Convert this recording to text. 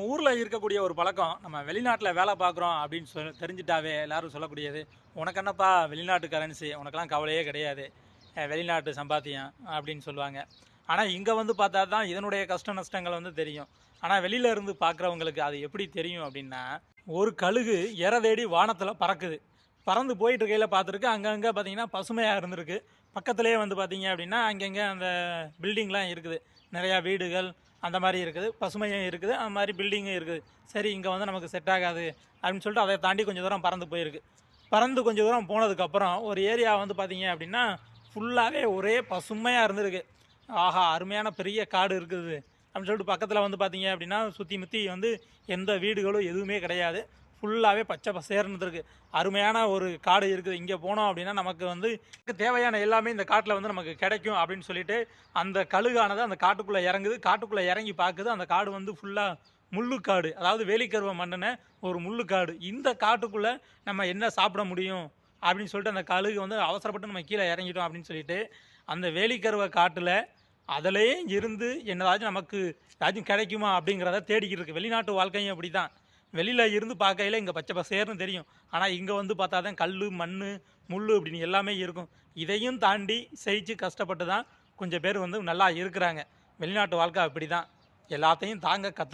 ஊரில் இருக்கக்கூடிய ஒரு பழக்கம் நம்ம வெளிநாட்டில் வேலை பார்க்குறோம் அப்படின்னு சொல் தெரிஞ்சிட்டாவே எல்லாரும் சொல்லக்கூடியது உனக்கு என்னப்பா வெளிநாட்டு கரன்சி உனக்கெல்லாம் கவலையே கிடையாது. வெளிநாட்டு சம்பாத்தியம் அப்படின்னு சொல்லுவாங்க. ஆனால் இங்கே வந்து பார்த்தா தான் இதனுடைய கஷ்ட நஷ்டங்கள் வந்து தெரியும். ஆனால் வெளியில இருந்து பார்க்குறவங்களுக்கு அது எப்படி தெரியும் அப்படின்னா ஒரு கழுகு இற தேடி வானத்தில் பறக்குது. பறந்து போயிட்டு இருக்கையில் பார்த்துருக்கு அங்கங்கே பார்த்தீங்கன்னா பசுமையாக இருந்திருக்கு. பக்கத்துலேயே வந்து பார்த்தீங்க அப்படின்னா அங்கங்கே அந்த பில்டிங்லாம் இருக்குது. நிறையா வீடுகள் அந்த மாதிரி இருக்குது. பசுமையும் இருக்குது. அந்த மாதிரி பில்டிங்கும் இருக்குது. சரி இங்கே வந்து நமக்கு செட் ஆகாது அப்படின்னு சொல்லிட்டு அதை தாண்டி கொஞ்சம் தூரம் பறந்து போயிருக்கு. பறந்து கொஞ்சம் தூரம் போனதுக்கப்புறம் ஒரு ஏரியா வந்து பார்த்தீங்க அப்படின்னா ஃபுல்லாகவே ஒரே பசுமையாக இருந்திருக்கு. ஆஹா அருமையான பெரிய காடு இருக்குது அப்படின்னு சொல்லிட்டு பக்கத்தில் வந்து பார்த்தீங்க அப்படின்னா சுற்றி முற்றி வந்து எந்த வீடுகளும் எதுவுமே கிடையாது. ஃபுல்லாகவே பச்சை பசேர்னு இருக்குது அருமையான ஒரு காடு இருக்குது. இங்கே போனோம் அப்படின்னா நமக்கு வந்து தேவையான எல்லாமே இந்த காட்டில் வந்து நமக்கு கிடைக்கும் அப்படின்னு சொல்லிட்டு அந்த கழுகானது அந்த காட்டுக்குள்ளே இறங்குது. காட்டுக்குள்ளே இறங்கி பார்க்குது. அந்த காடு வந்து ஃபுல்லாக முள்ளுக்காடு. அதாவது வேலிக்கருவ மண்ணின ஒரு முள்ளுக்காடு. இந்த காட்டுக்குள்ளே நம்ம என்ன சாப்பிட முடியும் அப்படின்னு சொல்லிட்டு அந்த கழுகு வந்து அவசரப்பட்டு நம்ம கீழே இறங்கிட்டோம் அப்படின்னு சொல்லிட்டு அந்த வேலிக்கருவ காட்டில் அதிலே இருந்து என்னதாச்சும் நமக்கு ஏதாச்சும் கிடைக்குமா அப்படிங்கிறத தேடிக்கிட்டு இருக்கு. வெளிநாட்டு வாழ்க்கையும் அப்படி தான் வெளியில் இருந்து பார்க்கையில இங்கே பச்சை பசேர்னு தெரியும். ஆனால் இங்கே வந்து பார்த்தா தான் கல் மண் முள் அப்படின்னு எல்லாமே இருக்கும். இதையும் தாண்டி செயிச்சு கஷ்டப்பட்டு தான் கொஞ்சம் பேர் வந்து நல்லா இருக்கிறாங்க. வெளிநாட்டு வாழ்க்கை அப்படி தான் எல்லாத்தையும் தாங்க கற்று